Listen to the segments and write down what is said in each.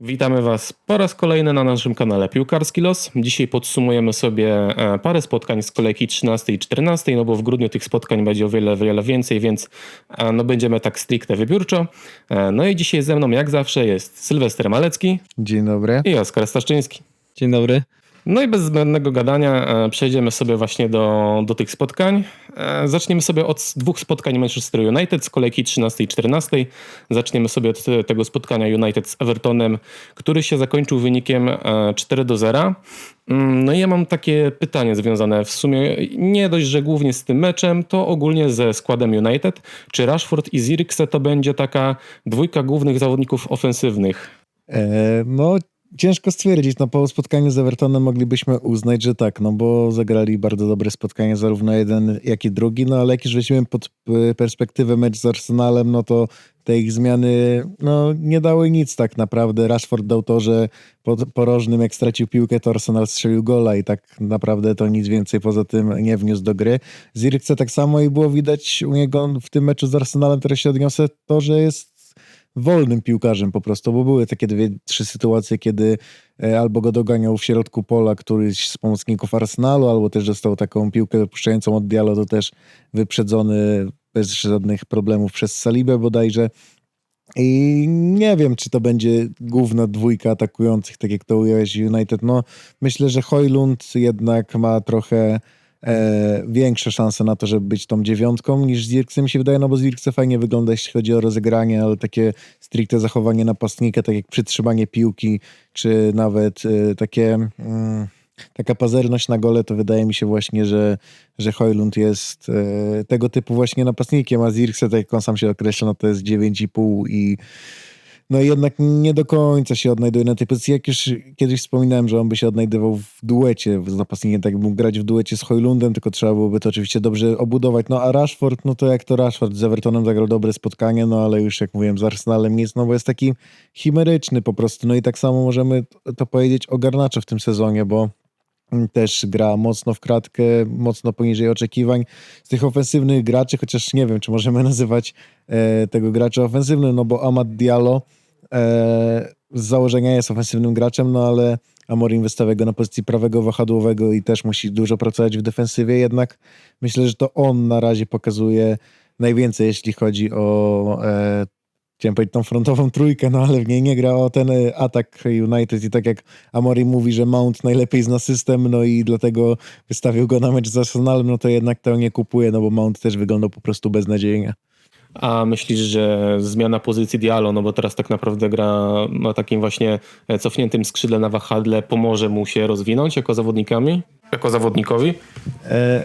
Witamy Was po raz kolejny na naszym kanale Piłkarski Los. Dzisiaj podsumujemy sobie e, parę spotkań z kolejki 13 i 14, no bo w grudniu tych spotkań będzie o wiele, wiele więcej, więc e, no będziemy tak stricte wybiórczo. E, No i dzisiaj ze mną jak zawsze jest Sylwester Malecki Dzień dobry. i Oskar Staszczyński. Dzień dobry. No i bez zbędnego gadania e, przejdziemy sobie właśnie do, do tych spotkań. E, Zaczniemy sobie od dwóch spotkań Manchester United z kolejki 13 i 14. Zaczniemy sobie od te- tego spotkania United z Evertonem, który się zakończył wynikiem e, 4 do 0. Mm, No i ja mam takie pytanie związane w sumie nie dość, że głównie z tym meczem, to ogólnie ze składem United. Czy Rashford i Zirkse to będzie taka dwójka głównych zawodników ofensywnych? E, no, ciężko stwierdzić. No, po spotkaniu z Evertonem moglibyśmy uznać, że tak, no bo zagrali bardzo dobre spotkanie, zarówno jeden, jak i drugi. No, ale jak już weźmiemy pod e, perspektywę mecz z Arsenalem, no to te ich zmiany no, nie dały nic tak naprawdę. Rashford dał to, że po porożnym, jak stracił piłkę, to Arsenal strzelił gola i tak naprawdę to nic więcej poza tym nie wniósł do gry. Zirkce tak samo i było widać u niego w tym meczu z Arsenalem, teraz się odniosę, to, że jest wolnym piłkarzem po prostu, bo były takie dwie, trzy sytuacje, kiedy e, albo go doganiał w środku pola któryś z pomocników Arsenalu, albo też dostał taką piłkę wypuszczającą od Diallo, to też wyprzedzony bez żadnych problemów przez Salibę bodajże. I nie wiem, czy to będzie główna dwójka atakujących, tak jak to ująłeś United. No, myślę, że Hojlund jednak ma trochę e, większe szanse na to, żeby być tą dziewiątką niż Zirkse mi się wydaje, no bo Zirkse fajnie wygląda, jeśli chodzi o rozegranie, ale takie stricte zachowanie napastnika, tak jak przytrzymanie piłki, czy nawet e, takie... Mm, taka pazerność na gole, to wydaje mi się właśnie, że, że Hojlund jest e, tego typu właśnie napastnikiem, a Zirkse, tak jak on sam się określa, no to jest 9,5 i no jednak nie do końca się odnajduje na tej pozycji. Jak już kiedyś wspominałem, że on by się odnajdował w duecie z napastnikiem, tak mógł grać w duecie z Hojlundem, tylko trzeba byłoby to oczywiście dobrze obudować. No a Rashford, no to jak to Rashford z Evertonem zagrał dobre spotkanie, no ale już jak mówiłem z Arsenalem nic, no bo jest taki chimeryczny po prostu. No i tak samo możemy to powiedzieć o Garnaczo w tym sezonie, bo też gra mocno w kratkę, mocno poniżej oczekiwań. Z tych ofensywnych graczy, chociaż nie wiem, czy możemy nazywać e, tego gracza ofensywnym, no bo Amad Diallo z założenia jest ofensywnym graczem, no ale Amorim wystawia go na pozycji prawego wahadłowego i też musi dużo pracować w defensywie, jednak myślę, że to on na razie pokazuje najwięcej, jeśli chodzi o e, chciałem powiedzieć tą frontową trójkę, no ale w niej nie gra o ten e, atak United i tak jak Amorim mówi, że Mount najlepiej zna system, no i dlatego wystawił go na mecz z Arsenalem, no to jednak to nie kupuje, no bo Mount też wyglądał po prostu beznadziejnie. A myślisz, że zmiana pozycji Diallo, no bo teraz tak naprawdę gra na takim właśnie e, cofniętym skrzydle na wahadle, pomoże mu się rozwinąć jako zawodnikami? Jako zawodnikowi? E,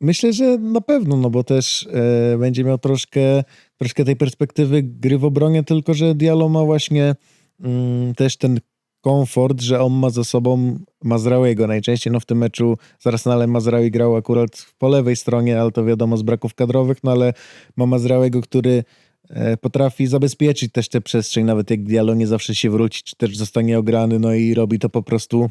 myślę, że na pewno, no bo też e, będzie miał troszkę, troszkę tej perspektywy gry w obronie, tylko że Diallo ma właśnie mm, też ten komfort, że on ma za sobą Mazrałego. Najczęściej no w tym meczu z Arsenalem Mazraoui grał akurat po lewej stronie, ale to wiadomo z braków kadrowych, no ale ma Mazrałego, który e, potrafi zabezpieczyć też tę przestrzeń, nawet jak Diallo nie zawsze się wróci, czy też zostanie ograny, no i robi to po prostu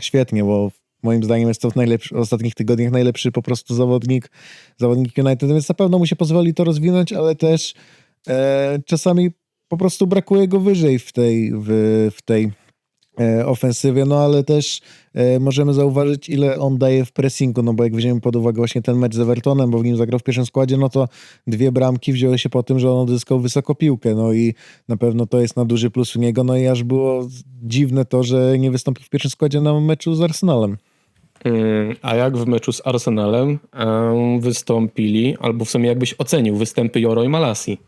świetnie, bo moim zdaniem jest to w, w ostatnich tygodniach najlepszy po prostu zawodnik, zawodnik United, więc na pewno mu się pozwoli to rozwinąć, ale też e, czasami po prostu brakuje go wyżej w tej, w, w tej ofensywie, no ale też e, możemy zauważyć, ile on daje w pressingu, no bo jak weźmiemy pod uwagę właśnie ten mecz z Evertonem, bo w nim zagrał w pierwszym składzie, no to dwie bramki wzięły się po tym, że on odzyskał wysoko piłkę, no i na pewno to jest na duży plus u niego, no i aż było dziwne to, że nie wystąpił w pierwszym składzie na meczu z Arsenalem. Ym, A jak w meczu z Arsenalem em, wystąpili, albo w sumie jakbyś ocenił występy Joro i Malasi?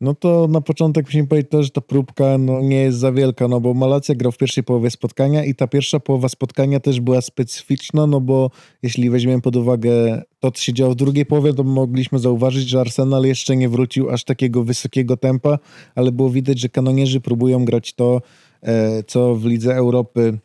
No to na początek musimy powiedzieć to, że ta próbka no, nie jest za wielka, no bo Malacja grał w pierwszej połowie spotkania i ta pierwsza połowa spotkania też była specyficzna, no bo jeśli weźmiemy pod uwagę to, co się działo w drugiej połowie, to mogliśmy zauważyć, że Arsenal jeszcze nie wrócił aż takiego wysokiego tempa, ale było widać, że kanonierzy próbują grać to, e, co w Lidze Europy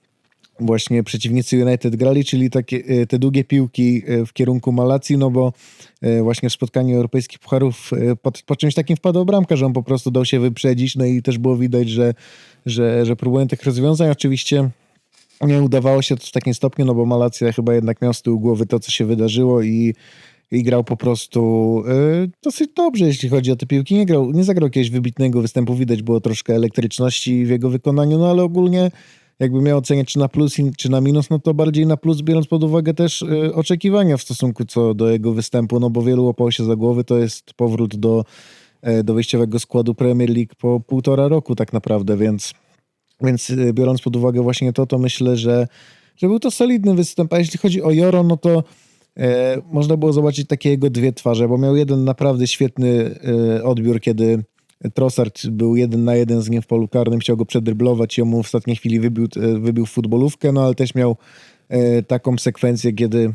właśnie przeciwnicy United grali, czyli takie, e, te długie piłki e, w kierunku Malacji, no bo e, właśnie w spotkaniu europejskich pucharów po, po czymś takim wpadła bramka, że on po prostu dał się wyprzedzić, no i też było widać, że, że, że próbują tych rozwiązań. Oczywiście nie udawało się to w takim stopniu, no bo Malacja chyba jednak miał z tyłu głowy to, co się wydarzyło i i grał po prostu y, dosyć dobrze, jeśli chodzi o te piłki. Nie grał, nie zagrał jakiegoś wybitnego występu, widać było troszkę elektryczności w jego wykonaniu, no ale ogólnie jakby miał oceniać czy na plus, czy na minus, no to bardziej na plus, biorąc pod uwagę też y, oczekiwania w stosunku co do jego występu, no bo wielu łapało się za głowy, to jest powrót do, e, do wyjściowego składu Premier League po półtora roku tak naprawdę, więc, więc y, biorąc pod uwagę właśnie to, to myślę, że, że był to solidny występ, a jeśli chodzi o Joro, no to e, można było zobaczyć takie jego dwie twarze, bo miał jeden naprawdę świetny e, odbiór, kiedy Trossard był jeden na jeden z nim w polu karnym, chciał go przedryblować i on mu w ostatniej chwili wybił, e, wybił futbolówkę, no ale też miał e, taką sekwencję, kiedy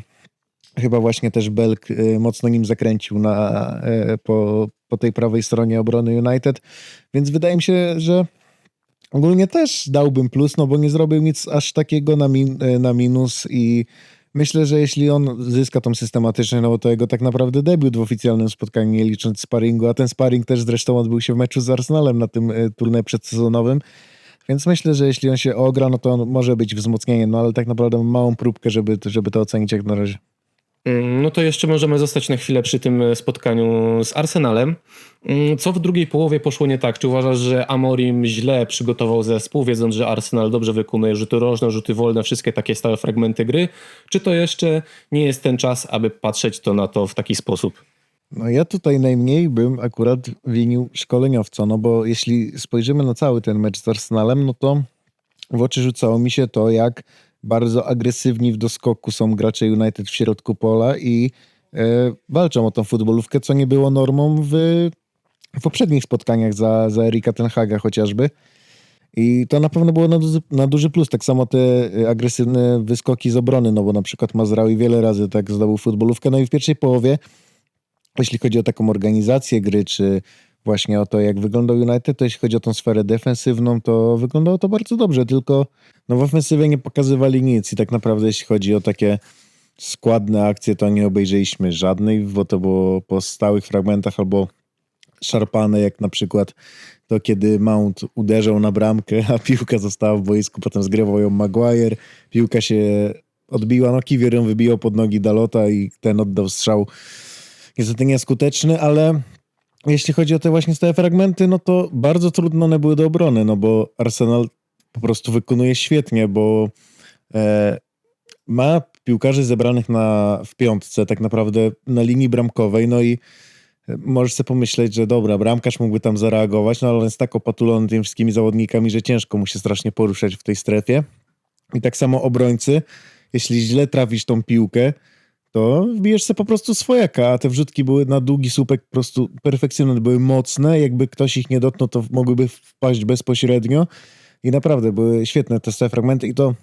chyba właśnie też Belk e, mocno nim zakręcił na, po, po tej prawej stronie obrony United, więc wydaje mi się, że ogólnie też dałbym plus, no bo nie zrobił nic aż takiego na, min, na minus i myślę, że jeśli on zyska tą systematyczność, no bo to jego tak naprawdę debiut w oficjalnym spotkaniu, nie licząc sparingu, a ten sparring też zresztą odbył się w meczu z Arsenalem na tym e, turnieju przedsezonowym, więc myślę, że jeśli on się ogra, no to może być wzmocnieniem, no ale tak naprawdę małą próbkę, żeby, żeby to ocenić jak na razie. Mm, No to jeszcze możemy zostać na chwilę przy tym e, spotkaniu z Arsenalem. Mm, Co w drugiej połowie poszło nie tak? Czy uważasz, że Amorim źle przygotował zespół, wiedząc, że Arsenal dobrze wykonuje rzuty rożne, rzuty wolne, wszystkie takie stałe fragmenty gry? Czy to jeszcze nie jest ten czas, aby patrzeć to na to w taki sposób? No ja tutaj najmniej bym akurat winił szkoleniowca, no bo jeśli spojrzymy na cały ten mecz z Arsenalem, no to w oczy rzucało mi się to, jak bardzo agresywni w doskoku są gracze United w środku pola i e, walczą o tą futbolówkę, co nie było normą w, w poprzednich spotkaniach za, za Erika Tenhaga chociażby. I to na pewno było na duży, na duży plus. Tak samo te y, agresywne wyskoki z obrony, no bo na przykład Mazraoui wiele razy tak zdobył futbolówkę. No i w pierwszej połowie jeśli chodzi o taką organizację gry, czy właśnie o to, jak wyglądał United, to jeśli chodzi o tą sferę defensywną, to wyglądało to bardzo dobrze, tylko no w ofensywie nie pokazywali nic i tak naprawdę jeśli chodzi o takie składne akcje, to nie obejrzeliśmy żadnej, bo to było po stałych fragmentach albo szarpane, jak na przykład to, kiedy Mount uderzał na bramkę, a piłka została w boisku, potem zgrywał ją Maguire, piłka się odbiła, no Kiwior ją wybijał pod nogi Dalota i ten oddał strzał. Niestety nieskuteczny, ale jeśli chodzi o te właśnie stałe fragmenty, no to bardzo trudno one były do obrony, no bo Arsenal po prostu wykonuje świetnie, bo e, ma piłkarzy zebranych na, w piątce, tak naprawdę na linii bramkowej, no i możesz sobie pomyśleć, że dobra, bramkarz mógłby tam zareagować, no ale on jest tak opatulony tymi wszystkimi zawodnikami, że ciężko mu się strasznie poruszać w tej strefie. I tak samo obrońcy, jeśli źle trafisz tą piłkę, to wbijesz sobie po prostu swojaka, a te wrzutki były na długi słupek po prostu perfekcyjne, były mocne, jakby ktoś ich nie dotknął, to mogłyby wpaść bezpośrednio. I naprawdę były świetne te fragmenty i to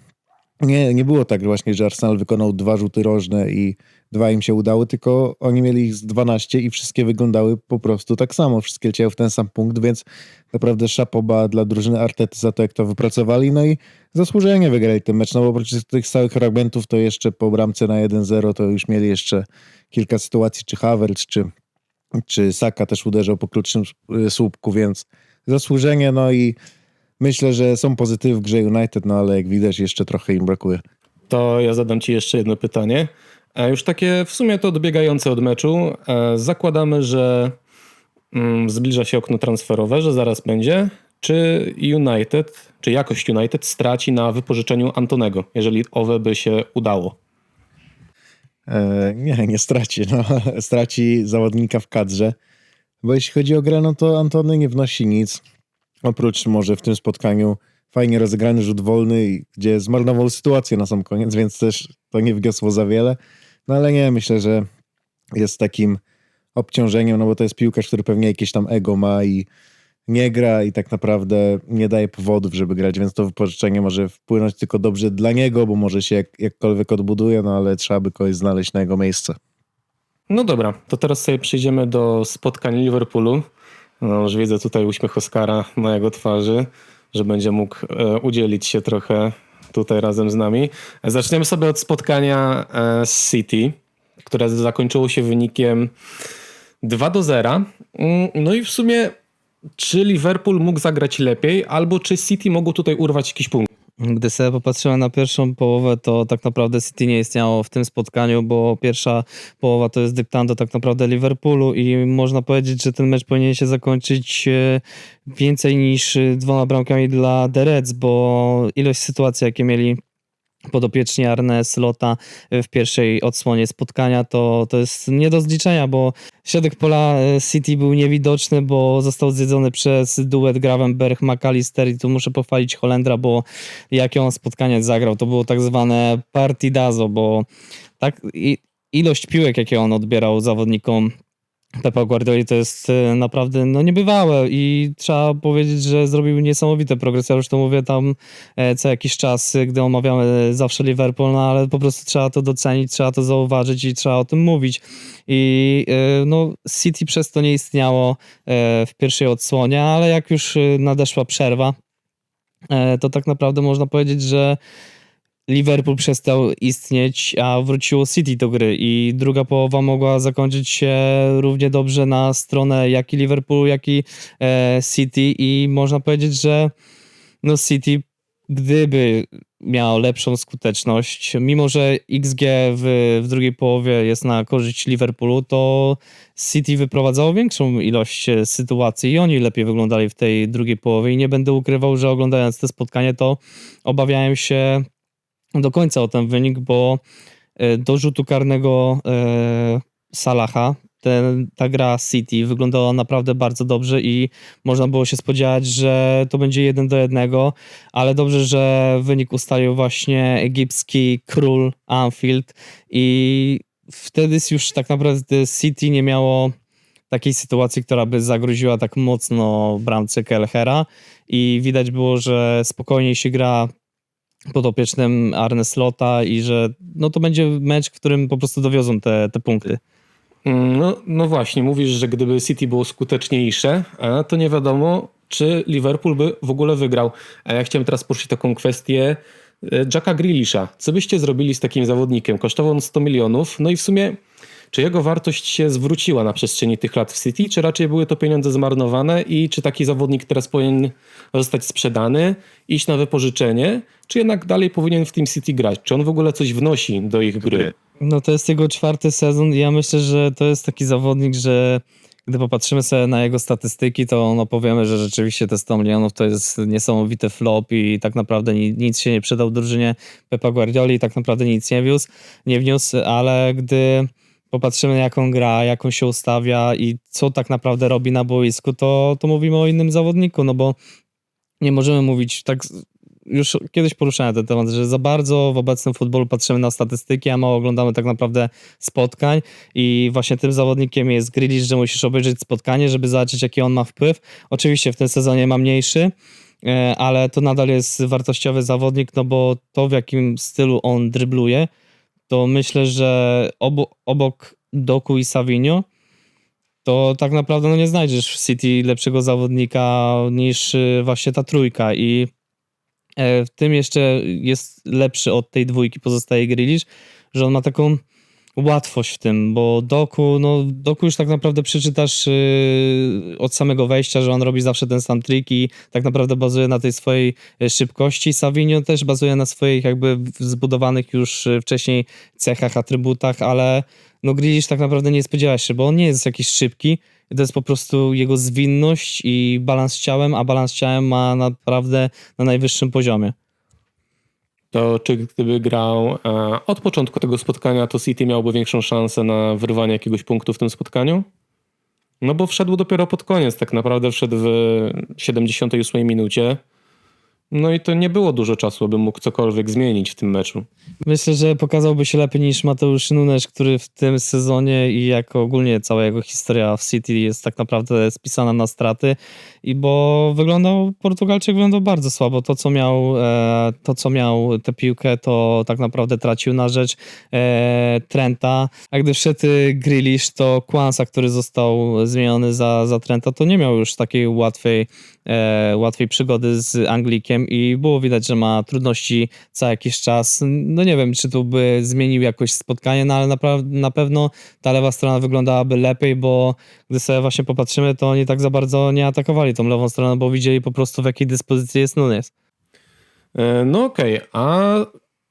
nie, nie było tak właśnie, że Arsenal wykonał dwa rzuty rożne i dwa im się udały, tylko oni mieli ich z 12 i wszystkie wyglądały po prostu tak samo, wszystkie leciały w ten sam punkt, więc naprawdę szapoba dla drużyny Artety za to, jak to wypracowali, no i zasłużenie wygrali ten mecz, no bo oprócz tych stałych fragmentów, to jeszcze po bramce na 1-0 to już mieli jeszcze kilka sytuacji, czy Havertz, czy, czy Saka też uderzał po krótszym y, słupku, więc zasłużenie, no i myślę, że są pozytywy w grze United, no ale jak widać jeszcze trochę im brakuje. To ja zadam ci jeszcze jedno pytanie. E, Już takie w sumie to odbiegające od meczu. E, Zakładamy, że mm, zbliża się okno transferowe, że zaraz będzie. Czy United, czy jakość United straci na wypożyczeniu Antonego, jeżeli owe by się udało? E, nie, nie straci. No, straci zawodnika w kadrze. Bo jeśli chodzi o grę, no to Antony nie wnosi nic. Oprócz może w tym spotkaniu fajnie rozegrany rzut wolny, gdzie zmarnował sytuację na sam koniec, więc też to nie wniosło za wiele. No ale nie, myślę, że jest takim obciążeniem, no bo to jest piłkarz, który pewnie jakieś tam ego ma i nie gra i tak naprawdę nie daje powodów, żeby grać, więc to wypożyczenie może wpłynąć tylko dobrze dla niego, bo może się jak, jakkolwiek odbuduje, no ale trzeba by kogoś znaleźć na jego miejsce. No dobra, to teraz sobie przejdziemy do spotkań Liverpoolu. No, już widzę tutaj uśmiech Oscara na jego twarzy, że będzie mógł e, udzielić się trochę tutaj razem z nami. Zaczniemy sobie od spotkania e, z City, które zakończyło się wynikiem 2 do 0. Mm, No i w sumie, czy Liverpool mógł zagrać lepiej, albo czy City mogło tutaj urwać jakiś punkt? Gdy sobie popatrzyłem na pierwszą połowę, to tak naprawdę City nie istniało w tym spotkaniu, bo pierwsza połowa to jest dyktando tak naprawdę Liverpoolu i można powiedzieć, że ten mecz powinien się zakończyć e, więcej niż e, dwoma bramkami dla The Reds, bo ilość sytuacji, jakie mieli podopieczni Arne Slota w pierwszej odsłonie spotkania, to, to jest nie do zliczenia, bo środek pola e, City był niewidoczny, bo został zjedzony przez duet Gravenberg-McAllister i tu muszę pochwalić Holendra, bo jakie on spotkanie zagrał, to było tak zwane partidazo, bo tak ilość piłek, jakie on odbierał zawodnikom Pepa Guardioli to jest e, naprawdę no, niebywałe i trzeba powiedzieć, że zrobił niesamowite progresy. Ja już to mówię tam e, co jakiś czas, gdy omawiamy zawsze Liverpool, no ale po prostu trzeba to docenić, trzeba to zauważyć i trzeba o tym mówić. I e, no, City przez to nie istniało w pierwszej odsłonie, ale jak już nadeszła przerwa, to tak naprawdę można powiedzieć, że Liverpool przestał istnieć, a wróciło City do gry i druga połowa mogła zakończyć się równie dobrze na stronę jak i Liverpoolu, jak i e, City i można powiedzieć, że no City gdyby miał lepszą skuteczność, mimo że XG w, w drugiej połowie jest na korzyść Liverpoolu, to City wyprowadzało większą ilość e, sytuacji i oni lepiej wyglądali w tej drugiej połowie i nie będę ukrywał, że oglądając to spotkanie to obawiałem się do końca o ten wynik, bo e, do rzutu karnego e, Salaha ten, ta gra City wyglądała naprawdę bardzo dobrze i można było się spodziewać, że to będzie jeden do jednego, ale dobrze, że wynik ustalił właśnie egipski król Anfield i wtedy już tak naprawdę City nie miało takiej sytuacji, która by zagroziła tak mocno bramce Kelhera i widać było, że spokojniej się gra podopiecznym Arne Slota i że no to będzie mecz, w którym po prostu dowiozą te, te punkty. Mm, no, no właśnie, mówisz, że gdyby City było skuteczniejsze, to nie wiadomo, czy Liverpool by w ogóle wygrał. A ja chciałem teraz poruszyć taką kwestię e, Jacka Grealisha. Co byście zrobili z takim zawodnikiem? Kosztował on 100 milionów, no i w sumie czy jego wartość się zwróciła na przestrzeni tych lat w City, czy raczej były to pieniądze zmarnowane i czy taki zawodnik teraz powinien zostać sprzedany, iść na wypożyczenie, czy jednak dalej powinien w tym City grać? Czy on w ogóle coś wnosi do ich gry? No to jest jego czwarty sezon i ja myślę, że to jest taki zawodnik, że gdy popatrzymy sobie na jego statystyki, to no powiemy, że rzeczywiście te 100 milionów to jest niesamowity flop i tak naprawdę nic się nie przydał drużynie Pepa Guardioli, tak naprawdę nic nie wiózł, nie wniósł, ale gdy popatrzymy jak on gra, jak on się ustawia i co tak naprawdę robi na boisku, to, to mówimy o innym zawodniku, no bo nie możemy mówić tak już kiedyś poruszałem ten temat, że za bardzo w obecnym futbolu patrzymy na statystyki, a mało oglądamy tak naprawdę spotkań i właśnie tym zawodnikiem jest Grealish, że musisz obejrzeć spotkanie, żeby zobaczyć jaki on ma wpływ. Oczywiście w tym sezonie ma mniejszy, e, ale to nadal jest wartościowy zawodnik, no bo to w jakim stylu on drybluje, to myślę, że obo, obok Doku i Savinio to tak naprawdę no nie znajdziesz w City lepszego zawodnika niż y, właśnie ta trójka i e, w tym jeszcze jest lepszy od tej dwójki pozostaje Grealish, że on ma taką łatwość w tym, bo Doku, no Doku już tak naprawdę przeczytasz yy, od samego wejścia, że on robi zawsze ten sam trik i tak naprawdę bazuje na tej swojej y, szybkości. Savinio też bazuje na swoich jakby zbudowanych już y, wcześniej cechach, atrybutach, ale no Grealish tak naprawdę nie spodziewa się, bo on nie jest jakiś szybki, to jest po prostu jego zwinność i balans ciałem, a balans ciałem ma naprawdę na najwyższym poziomie to czy gdyby grał e, od początku tego spotkania, to City miałby większą szansę na wyrwanie jakiegoś punktu w tym spotkaniu? No bo wszedł dopiero pod koniec, tak naprawdę wszedł w 78 minucie. No i to nie było dużo czasu, aby mógł cokolwiek zmienić w tym meczu. Myślę, że pokazałby się lepiej niż Mateusz Nunes, który w tym sezonie i jako ogólnie cała jego historia w City jest tak naprawdę spisana na straty i bo wyglądał, Portugalczyk wyglądał bardzo słabo. To, co miał, e, to, co miał tę piłkę, to tak naprawdę tracił na rzecz e, Trenta, a gdy wszedł Grealish, to Kwansa, który został zmieniony za, za Trenta, to nie miał już takiej łatwej, e, łatwej przygody z Anglikiem i było widać, że ma trudności co jakiś czas. No nie wiem, czy tu by zmienił jakoś spotkanie, no ale na, na pewno ta lewa strona wyglądałaby lepiej, bo gdy sobie właśnie popatrzymy, to oni tak za bardzo nie atakowali tą lewą stronę, bo widzieli po prostu w jakiej dyspozycji jest Nunes. E, No okej, a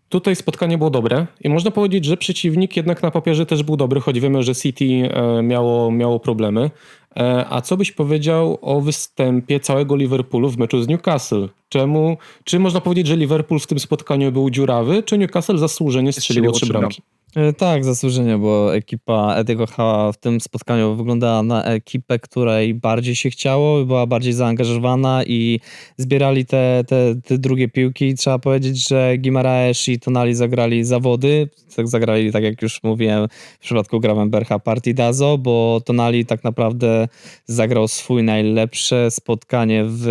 tutaj spotkanie było dobre i można powiedzieć, że przeciwnik jednak na papierze też był dobry, choć wiemy, że City e, miało, miało problemy. E, A co byś powiedział o występie całego Liverpoolu w meczu z Newcastle? Czemu, czy można powiedzieć, że Liverpool w tym spotkaniu był dziurawy, czy Newcastle zasłużenie strzeliło trzy bramki? E, Tak, zasłużenie, bo ekipa Ediego Howe'a w tym spotkaniu wyglądała na ekipę, której bardziej się chciało, była bardziej zaangażowana i zbierali te, te, te drugie piłki. Trzeba powiedzieć, że Gimaraes i Tonali zagrali zawody, tak zagrali, tak jak już mówiłem, w przypadku Gravenbercha Partidazo, bo Tonali tak naprawdę zagrał swój najlepsze spotkanie w,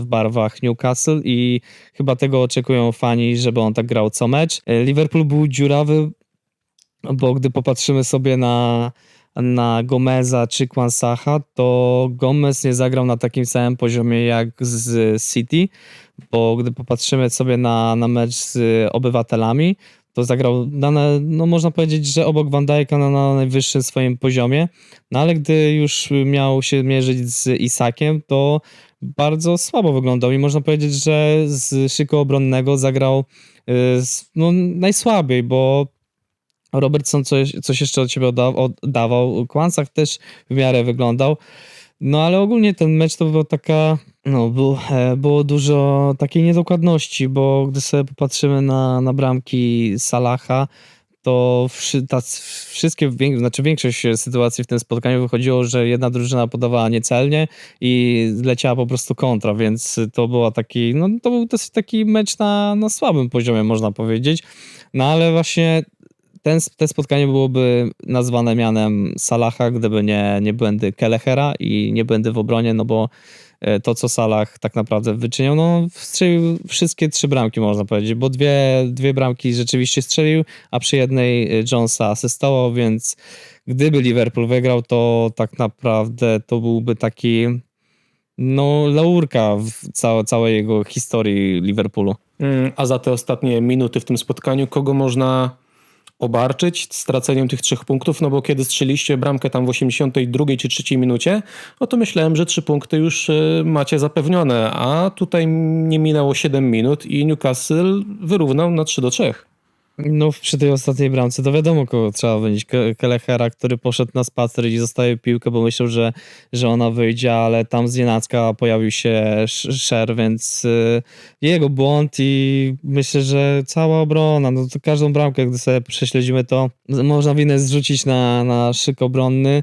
w barwach Newcastle i chyba tego oczekują fani, żeby on tak grał co mecz. E, Liverpool był dziurawy, bo gdy popatrzymy sobie na, na Gomeza czy Kwansacha, to Gomez nie zagrał na takim samym poziomie jak z City, bo gdy popatrzymy sobie na, na mecz z obywatelami, to zagrał, na- no można powiedzieć, że obok Van Dijk'a na, na najwyższym swoim poziomie, no ale gdy już miał się mierzyć z Isakiem, to bardzo słabo wyglądał i można powiedzieć, że z szyku obronnego zagrał y, no, najsłabiej, bo Robertson coś, coś jeszcze od siebie odda- oddawał. Kłansach też w miarę wyglądał. No ale ogólnie ten mecz to była taka, no było, e, było dużo takiej niedokładności, bo gdy sobie popatrzymy na, na bramki Salaha, to wszy, ta, wszystkie, znaczy większość sytuacji w tym spotkaniu wychodziło, że jedna drużyna podawała niecelnie i leciała po prostu kontra, więc to była taki, no to był dosyć taki mecz na, na słabym poziomie, można powiedzieć. No ale właśnie ten, te spotkanie byłoby nazwane mianem Salaha, gdyby nie, nie błędy Kelechera i nie błędy w obronie, no bo e, to, co Salah tak naprawdę wyczyniał, no strzelił wszystkie trzy bramki, można powiedzieć, bo dwie, dwie bramki rzeczywiście strzelił, a przy jednej e, Jonesa asystował, więc gdyby Liverpool wygrał, to tak naprawdę to byłby taki no laurka w całe, całej jego historii Liverpoolu. Mm, A za te ostatnie minuty w tym spotkaniu, kogo można obarczyć straceniem tych trzech punktów? No bo kiedy strzeliście bramkę tam w 82 czy 3 minucie, no to myślałem, że trzy punkty już y, macie zapewnione, a tutaj nie minęło 7 minut i Newcastle wyrównał na 3 do 3. No przy tej ostatniej bramce to wiadomo kogo trzeba wynieść. Ke- Kelechera, który poszedł na spacer i zostawił piłkę, bo myślał, że, że ona wyjdzie, ale tam z nienacka pojawił się sz- Szer, więc y, jego błąd i myślę, że cała obrona, no to każdą bramkę, gdy sobie prześledzimy to, można winę zrzucić na, na szyk obronny.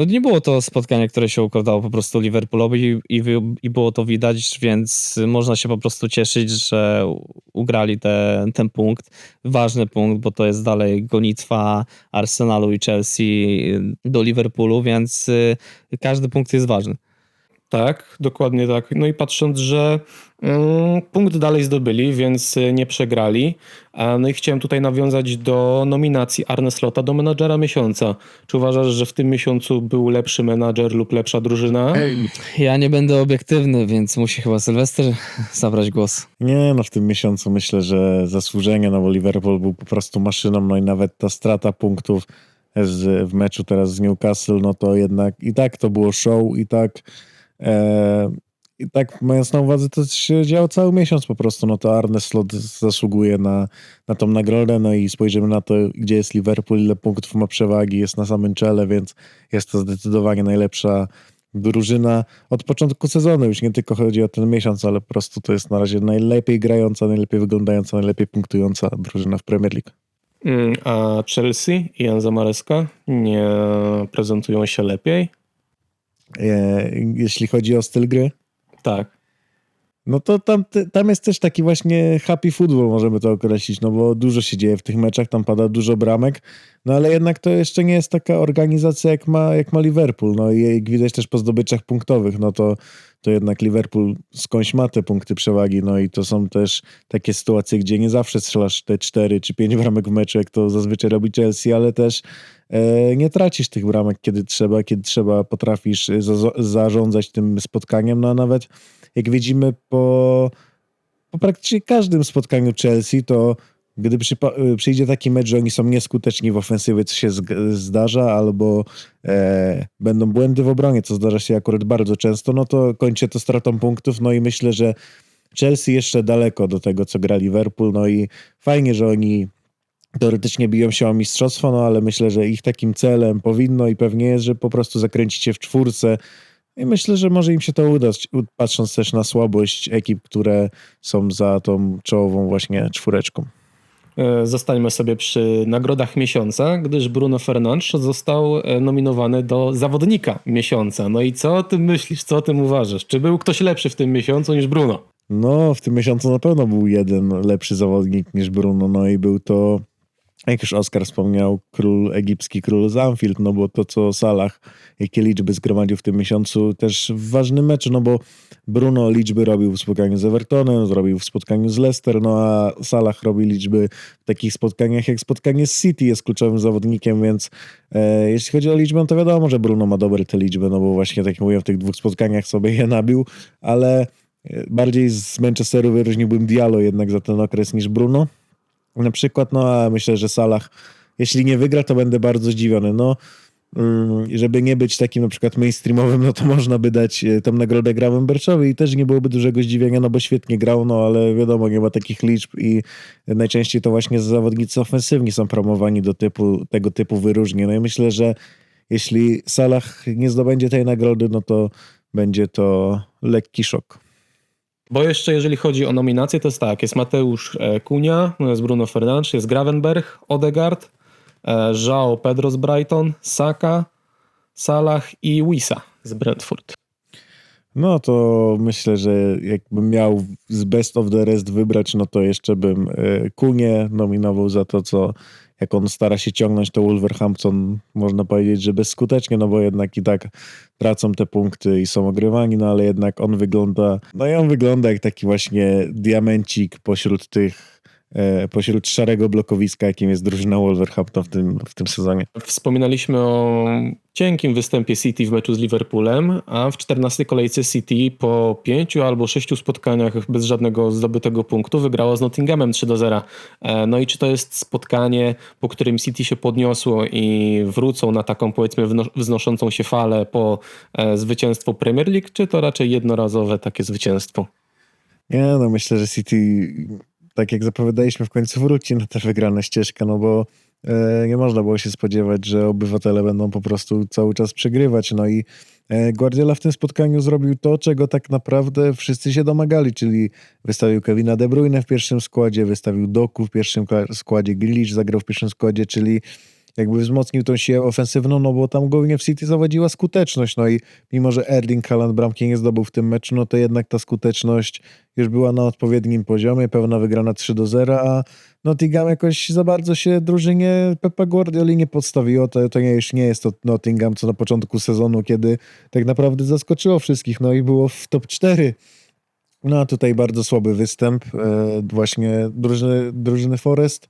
No nie było to spotkanie, które się układało po prostu Liverpoolowi i, i, i było to widać, więc można się po prostu cieszyć, że ugrali te, ten punkt. Ważny punkt, bo to jest dalej gonitwa Arsenalu i Chelsea do Liverpoolu, więc y, każdy punkt jest ważny. Tak, dokładnie tak. No i patrząc, że mm, punkt dalej zdobyli, więc y, nie przegrali. No i chciałem tutaj nawiązać do nominacji Arne Slota do menadżera miesiąca. Czy uważasz, że w tym miesiącu był lepszy menadżer lub lepsza drużyna? Ja nie będę obiektywny, więc musi chyba Sylwester zabrać głos. Nie, no w tym miesiącu myślę, że zasłużenie, no bo Liverpool był po prostu maszyną, no i nawet ta strata punktów z, w meczu teraz z Newcastle, no to jednak i tak to było show, i tak i tak mając na uwadze to się działo cały miesiąc po prostu, no to Arne Slot zasługuje na, na tą nagrodę, no i spojrzymy na to, gdzie jest Liverpool, ile punktów ma przewagi, jest na samym czele, więc jest to zdecydowanie najlepsza drużyna od początku sezonu. Już nie tylko chodzi o ten miesiąc, ale po prostu to jest na razie najlepiej grająca, najlepiej wyglądająca, najlepiej punktująca drużyna w Premier League. Mm, A Chelsea i Enzo Maresca nie prezentują się lepiej? E, jeśli chodzi o styl gry, Tak. no to tam, tam jest też taki właśnie happy football, możemy to określić, no bo dużo się dzieje w tych meczach, tam pada dużo bramek, no ale jednak to jeszcze nie jest taka organizacja, jak ma, jak ma Liverpool, no i jak widać też po zdobyczach punktowych, no to, to jednak Liverpool skądś ma te punkty przewagi, no i to są też takie sytuacje, gdzie nie zawsze strzelasz te 4 czy 5 bramek w meczu, jak to zazwyczaj robi Chelsea, ale też nie tracisz tych bramek, kiedy trzeba, kiedy trzeba, potrafisz za, zarządzać tym spotkaniem, no a nawet jak widzimy po, po praktycznie każdym spotkaniu Chelsea, to gdy przypa- przyjdzie taki mecz, że oni są nieskuteczni w ofensywie, co się zdarza, albo e, będą błędy w obronie, co zdarza się akurat bardzo często, no to kończy to stratą punktów. No i myślę, że Chelsea jeszcze daleko do tego, co gra Liverpool, no i fajnie, że oni teoretycznie biją się o mistrzostwo, no ale myślę, że ich takim celem powinno i pewnie jest, że po prostu zakręcić się w czwórce i myślę, że może im się to udać, patrząc też na słabość ekip, które są za tą czołową właśnie czwóreczką. E, Zostańmy sobie przy nagrodach miesiąca, gdyż Bruno Fernandes został e, nominowany do zawodnika miesiąca. No i co o tym myślisz? Co o tym uważasz? Czy był ktoś lepszy w tym miesiącu niż Bruno? No, w tym miesiącu na pewno był jeden lepszy zawodnik niż Bruno, no i był to, jak już Oskar wspomniał, król egipski, król z Anfield, no bo to, co Salah, jakie liczby zgromadził w tym miesiącu, też w ważnym meczu, no bo Bruno liczby robił w spotkaniu z Evertonem, zrobił w spotkaniu z Leicester, no a Salah robi liczby w takich spotkaniach jak spotkanie z City, jest kluczowym zawodnikiem, więc e, jeśli chodzi o liczbę, to wiadomo, że Bruno ma dobre te liczby, no bo właśnie, tak jak mówię, w tych dwóch spotkaniach sobie je nabił, ale Bardziej z Manchesteru wyróżniłbym Diallo jednak za ten okres niż Bruno. Na przykład, no a myślę, że Salah, jeśli nie wygra, to będę bardzo zdziwiony. No, mm, żeby nie być takim na przykład mainstreamowym, no to można by dać e, tą nagrodę Gravenberchowi i też nie byłoby dużego zdziwienia, no bo świetnie grał, no ale wiadomo, nie ma takich liczb i najczęściej to właśnie zawodnicy ofensywni są promowani do typu, tego typu wyróżnień. No i myślę, że jeśli Salah nie zdobędzie tej nagrody, no to będzie to lekki szok. Bo jeszcze jeżeli chodzi o nominacje, to jest tak, jest Mateusz e, Kunia, no jest Bruno Fernandes, jest Gravenberg, Odegaard, e, João Pedro z Brighton, Saka, Salah i Wisa z Brentford. No to myślę, że jakbym miał z Best of the Rest wybrać, no to jeszcze bym e, Kunie nominował za to, co jak on stara się ciągnąć to Wolverhampton, można powiedzieć, że bezskutecznie, no bo jednak i tak tracą te punkty i są ogrywani, no ale jednak on wygląda, no i on wygląda jak taki właśnie diamencik pośród tych, pośród szarego blokowiska, jakim jest drużyna Wolverhampton w tym, w tym sezonie. Wspominaliśmy o cienkim występie City w meczu z Liverpoolem, a w 14 kolejce City po pięciu albo sześciu spotkaniach bez żadnego zdobytego punktu wygrało z Nottinghamem 3 do 0. E, No i czy to jest spotkanie, po którym City się podniosło i wrócą na taką powiedzmy wznoszącą się falę po e, zwycięstwo Premier League, czy to raczej jednorazowe takie zwycięstwo? Nie, no myślę, że City, tak jak zapowiadaliśmy, w końcu wróci na tę wygrane ścieżkę, no bo e, nie można było się spodziewać, że obywatele będą po prostu cały czas przegrywać. No i e, Guardiola w tym spotkaniu zrobił to, czego tak naprawdę wszyscy się domagali, czyli wystawił Kevina De Bruyne w pierwszym składzie, wystawił Doku w pierwszym składzie, Grealish zagrał w pierwszym składzie, czyli jakby wzmocnił tą siłę ofensywną, no bo tam głównie w City zawodziła skuteczność, no i mimo, że Erling Haaland bramki nie zdobył w tym meczu, no to jednak ta skuteczność już była na odpowiednim poziomie, pełna wygrana 3 do 0, a Nottingham jakoś za bardzo się drużynie Pepa Guardioli nie podstawiło, to, to nie, już nie jest to Nottingham, co na początku sezonu, kiedy tak naprawdę zaskoczyło wszystkich, no i było w top 4. No a tutaj bardzo słaby występ e, właśnie drużyny, drużyny Forest.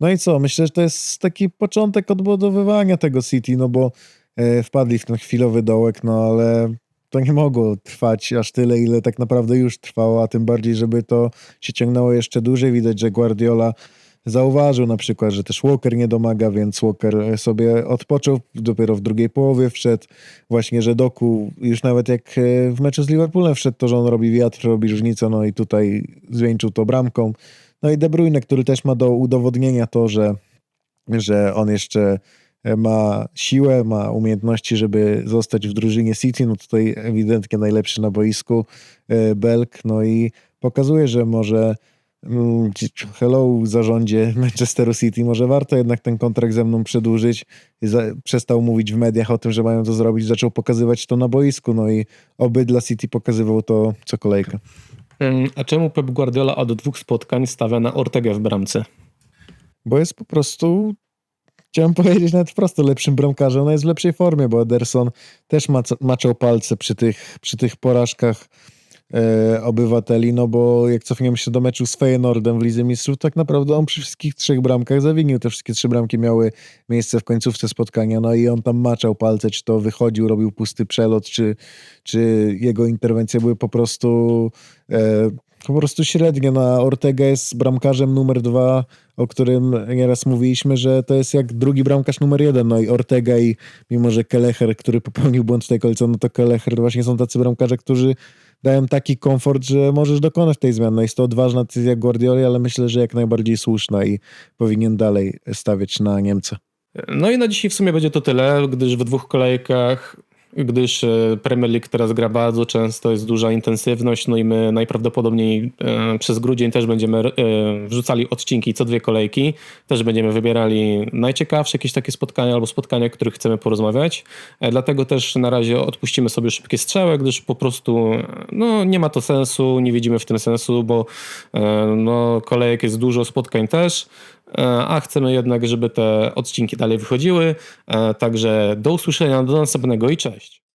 No i co? Myślę, że to jest taki początek odbudowywania tego City, no bo e, wpadli w ten chwilowy dołek, no ale to nie mogło trwać aż tyle, ile tak naprawdę już trwało, a tym bardziej, żeby to się ciągnęło jeszcze dłużej. Widać, że Guardiola zauważył na przykład, że też Walker nie domaga, więc Walker sobie odpoczął, dopiero w drugiej połowie wszedł. Właśnie, że Doku już nawet jak e, w meczu z Liverpoolem wszedł, to że on robi wiatr, robi różnicę, no i tutaj zwieńczył to bramką. No i De Bruyne, który też ma do udowodnienia to, że, że on jeszcze ma siłę, ma umiejętności, żeby zostać w drużynie City, no tutaj ewidentnie najlepszy na boisku e, Belk, no i pokazuje, że może mm, hello zarządzie Manchesteru City, może warto jednak ten kontrakt ze mną przedłużyć. Przestał mówić w mediach o tym, że mają to zrobić, zaczął pokazywać to na boisku, no i oby dla City pokazywał to co kolejkę. Mm, A czemu Pep Guardiola od dwóch spotkań stawia na Ortegę w bramce? bo jest po prostu, chciałem powiedzieć nawet prosto, lepszym bramkarzem. Ona jest w lepszej formie, bo Ederson też mac- maczał palce przy tych, przy tych porażkach e, obywateli, no bo jak cofniemy się do meczu z Feyenoordem w Lidze Mistrzów, tak naprawdę on przy wszystkich trzech bramkach zawinił. Te wszystkie trzy bramki miały miejsce w końcówce spotkania, no i on tam maczał palce, czy to wychodził, robił pusty przelot, czy, czy jego interwencje były po prostu e, po prostu średnie. Na Ortega jest bramkarzem numer dwa, o którym nieraz mówiliśmy, że to jest jak drugi bramkarz numer jeden. No i Ortega i mimo, że Kelecher, który popełnił błąd w tej kolejce, no to Kelecher właśnie są tacy bramkarze, którzy dają taki komfort, że możesz dokonać tej zmiany. No Jest to odważna decyzja Guardioli, ale myślę, że jak najbardziej słuszna i powinien dalej stawiać na Niemcy. No i na dzisiaj w sumie będzie to tyle, gdyż w dwóch kolejkach, gdyż e, Premier League teraz gra bardzo często, jest duża intensywność, no i my najprawdopodobniej e, przez grudzień też będziemy e, wrzucali odcinki co dwie kolejki, też będziemy wybierali najciekawsze jakieś takie spotkania albo spotkania, o których chcemy porozmawiać, dlatego też na razie odpuścimy sobie szybkie strzały, gdyż po prostu no, nie ma to sensu, nie widzimy w tym sensu, bo no, kolejek jest dużo, spotkań też, a chcemy jednak, żeby te odcinki dalej wychodziły. E, Także do usłyszenia, do następnego i cześć.